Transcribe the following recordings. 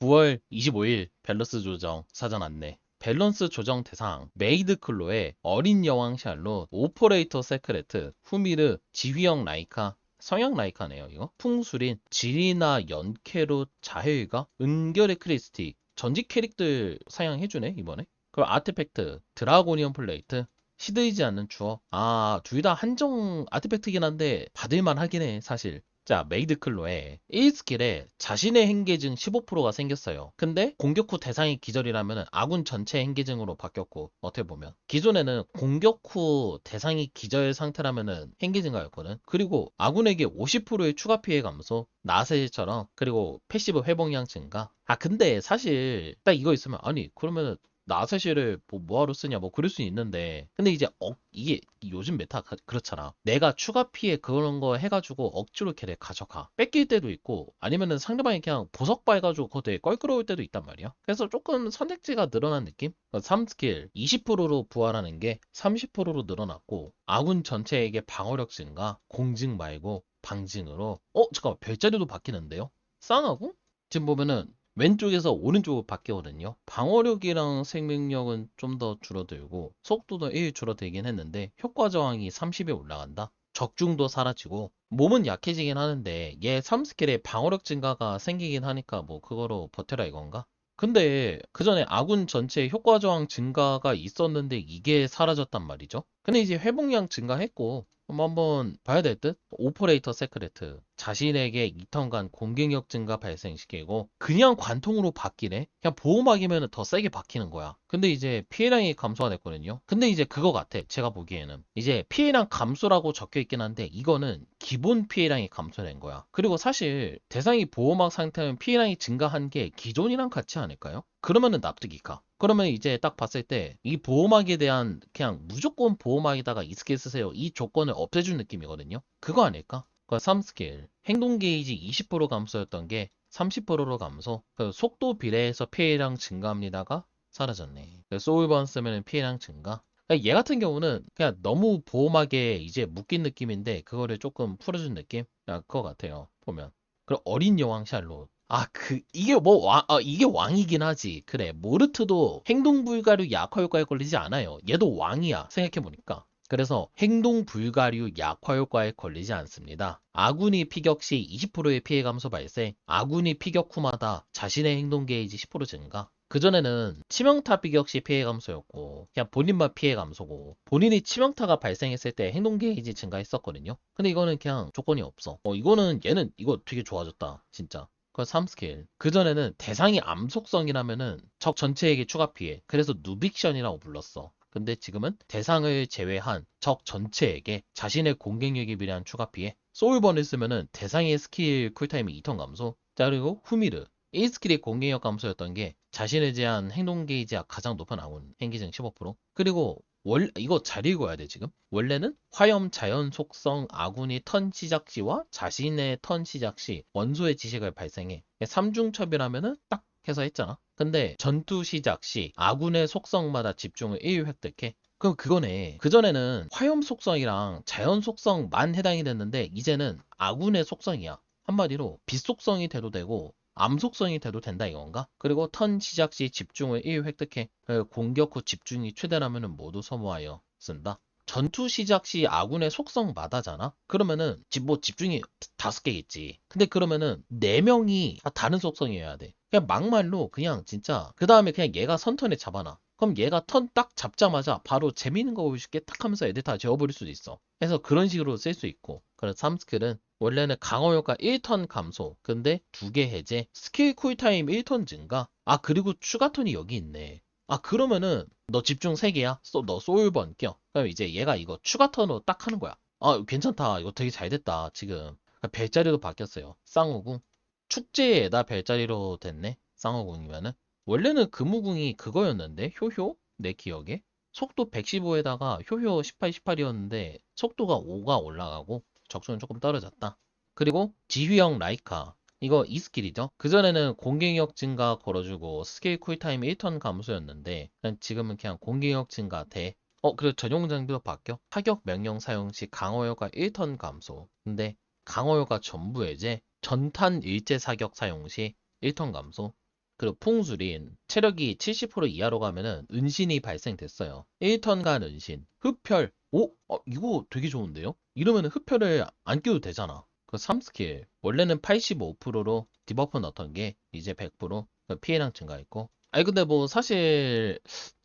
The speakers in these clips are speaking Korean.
9월 25일 밸런스 조정 사전 안내. 밸런스 조정 대상 메이드 클로의 어린 여왕 샬롯, 오퍼레이터 세크레트, 후미르, 지휘형 라이카, 성형 라이카네요 이거. 풍수린, 지리나 연캐롯, 자해의가, 은결의 크리스티, 전직 캐릭들 사양해주네 이번에. 그리고 아트팩트, 드라고니언 플레이트, 시들지 않는 추억. 아, 둘 다 한정 아트팩트긴 한데 받을만 하긴 해, 사실. 자, 메이드 클로에 1스킬에 자신의 행계증 15%가 생겼어요. 근데 공격 후 대상이 기절이라면 아군 전체 행계증으로 바뀌었고, 어떻게 보면. 기존에는 공격 후 대상이 기절 상태라면은 행계증가였거든. 그리고 아군에게 50%의 추가 피해 감소, 나세질처럼, 그리고 패시브 회복량 증가. 아, 근데 사실 딱 이거 있으면, 아니, 그러면은 나사실을 뭐 뭐하러 쓰냐 뭐 그럴 수 있는데 근데 이제 억 이게 요즘 메타 가- 그렇잖아. 내가 추가 피해 그런 거 해가지고 억지로 걔를 가져가. 뺏길 때도 있고 아니면은 상대방이 그냥 보석 봐가지고 그거 되게 껄끄러울 때도 있단 말이야. 그래서 조금 선택지가 늘어난 느낌? 3스킬 20%로 부활하는 게 30%로 늘어났고 아군 전체에게 방어력 증가 공증 말고 방증으로. 어 잠깐만 별자리도 바뀌는데요? 쌍하고 지금 보면은 왼쪽에서 오른쪽으로 바뀌거든요. 방어력이랑 생명력은 좀 더 줄어들고 속도도 1 줄어들긴 했는데 효과 저항이 30에 올라간다. 적중도 사라지고 몸은 약해지긴 하는데 얘 3스킬에 방어력 증가가 생기긴 하니까 뭐 그거로 버텨라 이건가? 근데 그 전에 아군 전체 효과 저항 증가가 있었는데 이게 사라졌단 말이죠. 근데 이제 회복량 증가했고 한번 봐야 될 듯? 오퍼레이터 세크레트. 자신에게 2턴간 공격력 증가 발생시키고 그냥 관통으로 바뀌네? 그냥 보호막이면 더 세게 박히는 거야. 근데 이제 피해량이 감소가 됐거든요. 근데 이제 그거 같아. 제가 보기에는. 이제 피해량 감소라고 적혀 있긴 한데 이거는 기본 피해량이 감소된 거야. 그리고 사실 대상이 보호막 상태면 피해량이 증가한 게 기존이랑 같지 않을까요? 그러면은 납득이 가. 그러면 이제 딱 봤을 때 이 보호막에 대한 그냥 무조건 보호막에다가 이 스킬 쓰세요. 이 조건을 없애준 느낌이거든요. 그거 아닐까? 그 3스킬. 행동 게이지 20% 감소였던 게 30%로 감소. 그 속도 비례해서 피해량 증가합니다가 사라졌네. 그 소울번 쓰면 피해량 증가. 그러니까 얘 같은 경우는 그냥 너무 보호막에 이제 묶인 느낌인데 그거를 조금 풀어준 느낌? 야, 그거 같아요. 보면. 그리고 어린 여왕 샬롯. 아, 그, 이게 뭐, 왕, 아, 이게 왕이긴 하지. 그래. 모르트도 행동 불가류 약화 효과에 걸리지 않아요. 얘도 왕이야. 생각해보니까. 그래서 행동 불가류 약화 효과에 걸리지 않습니다. 아군이 피격 시 20%의 피해 감소 발생, 아군이 피격 후마다 자신의 행동 게이지 10% 증가. 그전에는 치명타 피격 시 피해 감소였고, 그냥 본인만 피해 감소고, 본인이 치명타가 발생했을 때 행동 게이지 증가했었거든요. 근데 이거는 그냥 조건이 없어. 어, 이거는 얘는 이거 되게 좋아졌다. 진짜. 그 3스킬. 그전에는 대상이 암속성이라면은 적 전체에게 추가 피해. 그래서 누빅션이라고 불렀어. 근데 지금은 대상을 제외한 적 전체에게 자신의 공격력에 비례한 추가 피해. 소울번을 쓰면은 대상의 스킬 쿨타임이 2턴 감소. 자, 그리고 후미르. 1스킬이 공격력 감소였던 게 자신에 대한 행동 게이지가 가장 높은 아군 행기증 15%. 그리고 월 이거 잘 읽어야 돼 지금. 원래는 화염 자연 속성 아군이 턴 시작 시와 자신의 턴 시작 시 원소의 지식을 발생해. 3중 첩이라면은 딱 해서 했잖아. 근데 전투 시작 시 아군의 속성마다 집중을 1 획득해. 그럼 그거네. 그전에는 화염 속성이랑 자연 속성만 해당이 됐는데 이제는 아군의 속성이야. 한마디로 빛 속성이 돼도 되고 암 속성이 돼도 된다 이건가? 그리고 턴 시작 시 집중을 1 획득해. 그 공격 후 집중이 최대라면 모두 소모하여 쓴다. 전투 시작 시 아군의 속성 마다잖아? 그러면은 집- 뭐 집중이 다섯 개겠지. 근데 그러면은 네 명이 다 다른 속성이어야 돼. 그냥 막말로 그냥 진짜 그 다음에 그냥 얘가 선턴에 잡아놔. 그럼 얘가 턴 딱 잡자마자 바로 재밌는 거 보여줄게 탁 하면서 애들 다 재워버릴 수도 있어. 그래서 그런 식으로 쓸 수 있고. 그래서 3스킬은 원래는 강화 효과 1턴 감소. 근데 두 개 해제. 스킬 쿨타임 1턴 증가. 아 그리고 추가 턴이 여기 있네. 아 그러면은 너 집중 3개야. 너 소울번 껴. 그럼 이제 얘가 이거 추가 턴으로 딱 하는 거야. 아 괜찮다. 이거 되게 잘 됐다. 지금. 별자리도 바뀌었어요. 쌍우궁. 축제에다 별자리로 됐네. 쌍우궁이면은. 원래는 금우궁이 그거였는데 효효? 내 기억에. 속도 115에다가 효효 18, 18이었는데 속도가 5가 올라가고 적수는 조금 떨어졌다. 그리고 지휘형 라이카. 이거 2스킬이죠. 그전에는 공격력 증가 걸어주고 스킬 쿨타임 1턴 감소였는데 지금은 그냥 공격력 증가 대 어, 그리고 전용 장비도 바뀌어. 타격 명령 사용 시 강화효과 1턴 감소. 근데 강화효과 전부 해제, 전탄 일제 사격 사용 시 1턴 감소. 그리고 풍술인 체력이 70% 이하로 가면은 은신이 발생됐어요. 1턴 간 은신. 흡혈. 오? 어, 이거 되게 좋은데요? 이러면 흡혈을 안 끼도 되잖아. 그 3스킬. 원래는 85%로 디버프 넣던 게 이제 100% 피해량 증가했고. 아니 근데 뭐 사실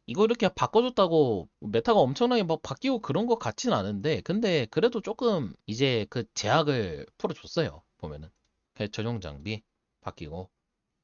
이거 이렇게 바꿔줬다고 메타가 엄청나게 막 바뀌고 그런 것 같진 않은데 근데 그래도 조금 이제 그 제약을 풀어줬어요. 보면은. 그 전용 장비 바뀌고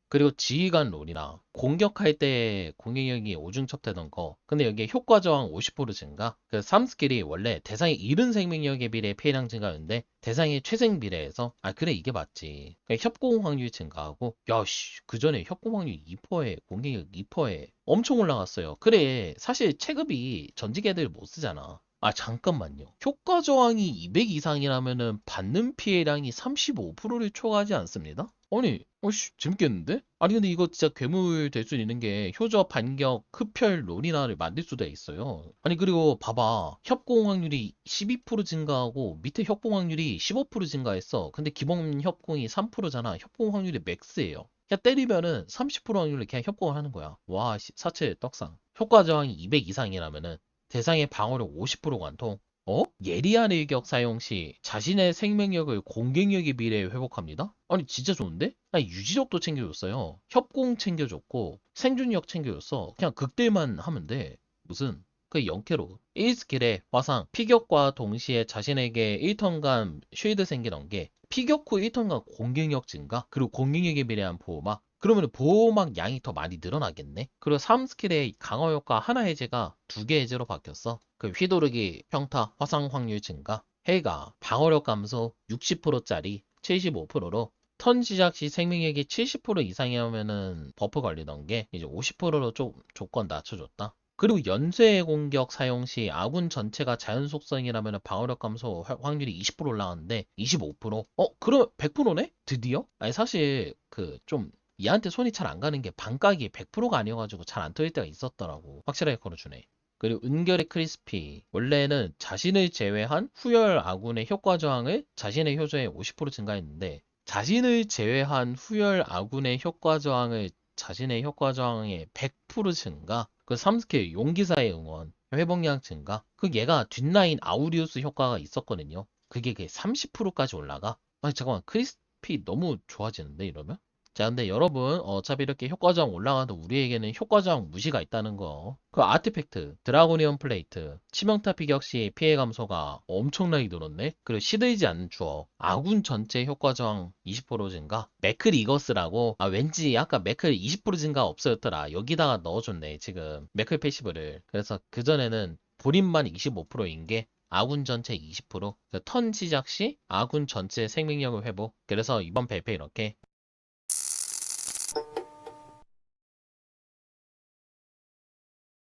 그리고 지휘관 롤이나 공격할 때 공격력이 오중첩되던 거. 근데 여기에 효과 저항 50% 증가? 그 3스킬이 원래 대상의 이른 생명력에 비례 피해량 증가였는데 대상의 최생 비례에서 아 그래 이게 맞지. 그러니까 협공 확률 증가하고 야씨 그 전에 협공 확률 2%에 공격력 2%에 엄청 올라갔어요. 그래 사실 체급이 전직 애들 못 쓰잖아 아 잠깐만요 효과 저항이 200 이상이라면은 받는 피해량이 35%를 초과하지 않습니다? 아니, 어씨, 재밌겠는데? 아니, 근데 이거 진짜 괴물 될 수 있는 게 효저 반격 흡혈 롤이나를 만들 수도 있어요. 아니, 그리고 봐봐. 협공 확률이 12% 증가하고 밑에 협공 확률이 15% 증가했어. 근데 기본 협공이 3%잖아. 협공 확률이 맥스예요. 그냥 때리면은 30% 확률로 그냥 협공을 하는 거야. 와, 씨, 사체 떡상. 효과 저항이 200 이상이라면은 대상의 방어력 50% 관통. 어? 예리한 일격 사용 시 자신의 생명력을 공격력에 비례 회복합니다? 아니 진짜 좋은데? 아니 유지력도 챙겨줬어요. 협공 챙겨줬고 생존력 챙겨줬어. 그냥 극딜만 하면 돼. 무슨 그 0캐로 1스킬에 화상 피격과 동시에 자신에게 1턴간 쉴드 생기는 게 피격 후 1턴간 공격력 증가 그리고 공격력에 비례한 보호막 그러면 보호막 양이 더 많이 늘어나겠네? 그리고 3스킬의 강화 효과 하나 해제가 두 개 해제로 바뀌었어. 그 휘두르기, 평타, 화상 확률 증가, 해가, 방어력 감소 60%짜리 75%로 턴 시작 시 생명력이 70% 이상이면은 버프 걸리던 게 이제 50%로 좀 조건 낮춰줬다. 그리고 연쇄 공격 사용 시 아군 전체가 자연 속성이라면 방어력 감소 확- 확률이 20% 올라가는데 25%? 어, 그럼 100%네? 드디어? 아니 사실 그 좀 얘한테 손이 잘 안 가는 게 반각이 100%가 아니어가지고 잘 안 터질 때가 있었더라고. 확실하게 걸어주네. 그리고 은결의 크리스피. 원래는 자신을 제외한 후열 아군의 효과 저항을 자신의 효저에 50% 증가했는데 자신을 제외한 후열 아군의 효과 저항을 자신의 효과 저항의 100% 증가? 그 3스킬 용기사의 응원 회복량 증가? 그 얘가 뒷라인 아우리우스 효과가 있었거든요. 그게 그 30%까지 올라가? 아니 잠깐만. 크리스피 너무 좋아지는데 이러면 자, 근데 여러분, 어차피 이렇게 효과저항 올라가도 우리에게는 효과저항 무시가 있다는 거. 그 아티팩트, 드라고니언 플레이트, 치명타 피격 시 피해 감소가 엄청나게 늘었네? 그리고 시들지 않는 주어, 아군 전체 효과저항 20% 증가, 매클 이거스라고, 아, 왠지 아까 매클 20% 증가 없어졌더라. 여기다가 넣어줬네, 지금. 매클 패시브를. 그래서 그전에는 본인만 25%인 게 아군 전체 20%, 그턴 시작 시 아군 전체 생명력을 회복. 그래서 이번 발표 이렇게